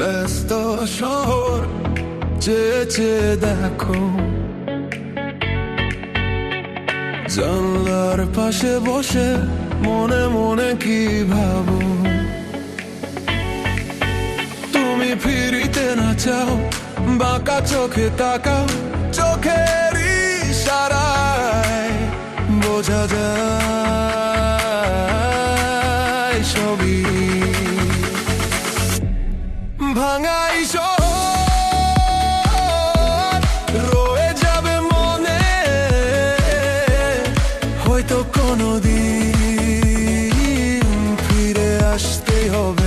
ব্যস্ত শহর, চেয়ে দেখো। জানলার পাশে বসে মনে মনে কি ভাবো? তুমি ফিরিতে না চাও, বাঁকা চোখে তাকাও, চোখের ইশারায়। ভাঙাই রয়ে যাবে মনে হয়তো ফিরে আসতে হবে।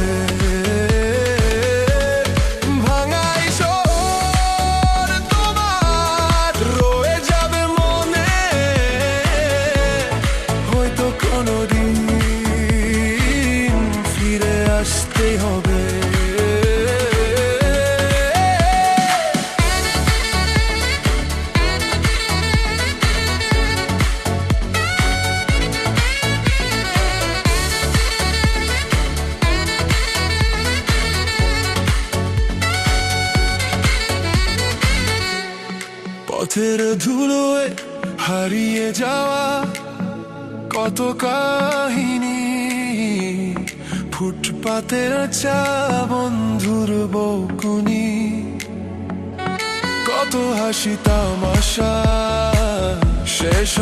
পথের ধুলোয় হারিয়ে যাওয়া কত কাহিনী? ফুটপাতের চা বন্ধুর বকুনি। কত হাসি তামাশা শেষ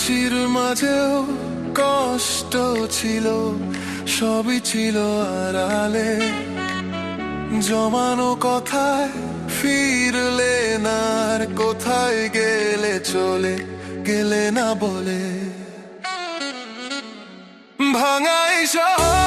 হাসির মাঝেও কষ্ট ছিল, সবই ছিল আড়ালে। জমানো কথায় ফিরলে না, আর কোথায় গেলে চলে, গেলে না বলে। ভাঙাই শহর